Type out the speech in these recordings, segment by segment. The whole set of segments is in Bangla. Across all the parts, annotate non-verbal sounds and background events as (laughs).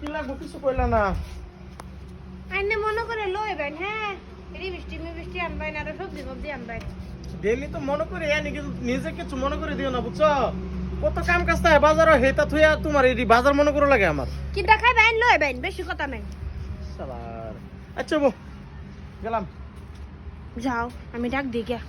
কি লাগবো কিছু কইলা না? আইনে মনে করে লইবেন হ্যাঁ এরি বৃষ্টি মি বৃষ্টি আনবেন আর সবজি সবজি আনবেন ডেলি তো মনে করে এনে কিন্তু নিজে কিছু মনে করে দিও না বুঝছ? কত কাম কাজ থাকে বাজার হেতা থুয়া তোমার এই বাজার মনে করে লাগে আমার কি দেখাইবেন লইবেন বেশি কথা নাই। সালার আচ্ছা বো গেলাম। যাও আমি ডাক দিই গিয়া।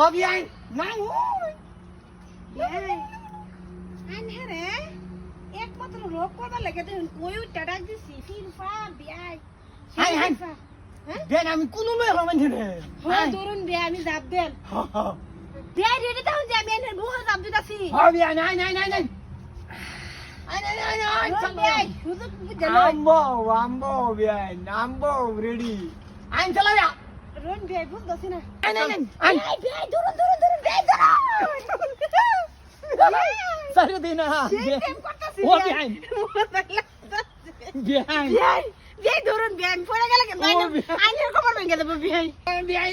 দে হবি আই না বিয়াই আইন হেরে একমাত্র রোগ করবার লাগে তো উঠটা ডাক দিছি ফিরফা বিয়াই হাই, হাই। বেন আমি কোনো লই হলাম রে হ্যাঁ ধরুন বিয়া আমি যাব দেন বিয়াই রেডি তাহলে যে আমি এনে বুহ যাব দিতাছি হবি নাই নাই নাই নাই বিয়াই আম্বো আম্বো বেন আম্বো রেডি আইন চলা যা রন বিয়াই বুঝতাছি না আই নাই আই বিয়াই বিয়াই ধরুন ধরুন ধরুন বিয়াই ধরুন সারি দিনা সেই টাইম করতাছি ও বিয়াই বিয়াই বিয়াই বিয়াই ধরুন বিয়াই পড়ে গেলে কেন ও বিয়াই। আইনের ভেঙে দেবো বিয়াই বিয়াই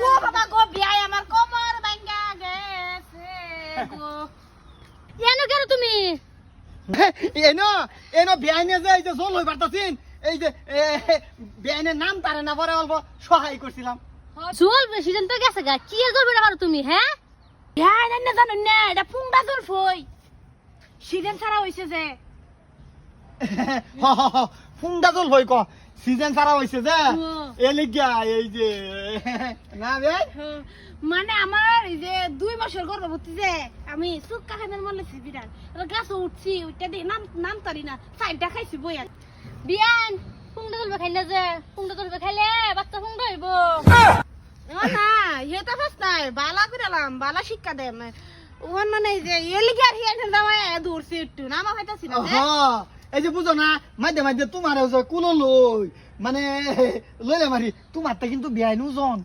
ও বাবা গো বিয়াই আমার কোমর ভাঙা গেছে গো কেন কেন তুমি এনো এনো বিয়াইনে যে এই যে জল হই পারতাছিন এই যে নাম তারে না পরে অল্প সহায় করছিলাম। সিজন তো গেছে গা কি তুমি হ্যাঁ? বিয়াই না জানো না এটা পুংডা জল ফই সিজন ছাড়া হইছে যে। হ হ হ ফুংডা জল হই ক সিজন হইছে যে। এলি গিয়া এই যে (laughs) না বে? হ্যাঁ, মানে আমার এই যে দুই মাসের গর্ভবতী যে আমি সুক্কা খাইবার মনে বিরাট গাছে উঠছি উঠতে দিয়ে নাম নাম তারি না সাইডটা খাইছি বইয়া। বিয়ান ফুংটা তুলবে খাইলে যে ফুংটা তুলবে খাইলে বাচ্চা হইব। না ফাস নাই বালা বালা শিক্ষা দে ওখান মানে যে এলিগে আর দামায় দূরছি একটু নামা খাইতাছি না হ এই যে বুঝো না মাঝে মাঝে তোমার কোন লই মানে লইলে মারি তোমারটা কিন্তু বিয়াই নুজন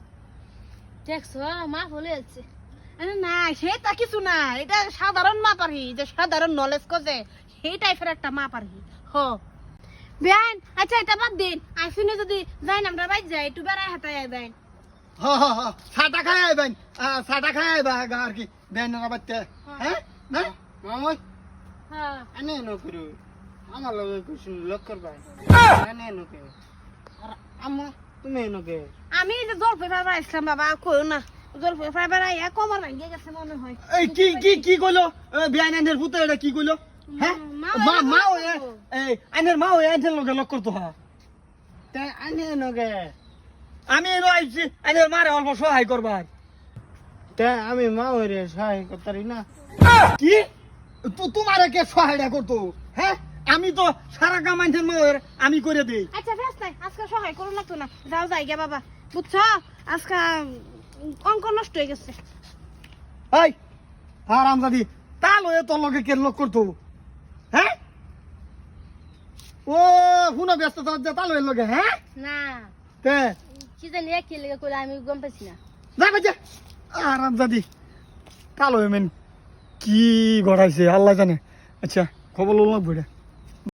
দেখছ মা বলে যাচ্ছে না সেটা কিছু না এটা সাধারণ মাপ আর কি, যে সাধারণ নলেজ কোজে সেই টাইপের একটা মাপ আর কি হ। বেআইন। আচ্ছা এটা বাদ দিন। আইসিনে যদি যাই আমরা বাইর যাই একটু বেড়ায় হাতায় দেন হ হ হ। সাটা খাই আইবেন। সাটা খাই আইবা আর কি। বেন না বাচ্চা হ্যাঁ? না? মামই হ্যাঁ আনে নকরু আমার লগে কিছু লক করবা। আনে নকে আর আমা তুমি নকে আমি এই যে আসলাম বাবা কইও না। জলপাই ফাইবার আইয়া কমার ভাঙ্গে গেছে মনে হয়। এই কি কি কি কইলো? বিয়াই আইনের পুতে এটা কি কইলো? হ্যাঁ? মা মা ওরা মা লক ওয়ে করব। এই আইনের মা আইনের লগে লক করতো হ্যাঁ। আমি এনো আইছি আইনের মারে অল্প সহায় করবার। তে আমি মা ওরে সহায় করতারি না। কি? তো তোমারে কে সহায়টা করতো? হ্যাঁ? আমি তো সারা কাম আমি করে দেই। আচ্ছা নাই আজকে সহায় করুন লাগতো না। যাও যাই গে বাবা। বুঝছ? আজকে অঙ্ক নষ্ট হয়ে গেছে। এই হারাম দাদি তা লয়ে তোর লগে কে লোক করতো? ও শুনো ব্যস্ত তোর যে তালো লয়ে লগে হ্যাঁ? না। তে? কি জানি এক কি লেগে করে আমি গম পাইছি না। যা বাজে। আরাম জাদি তা এমন। কি গড়াইছে আল্লাহ জানে। আচ্ছা খবর লোক বইটা।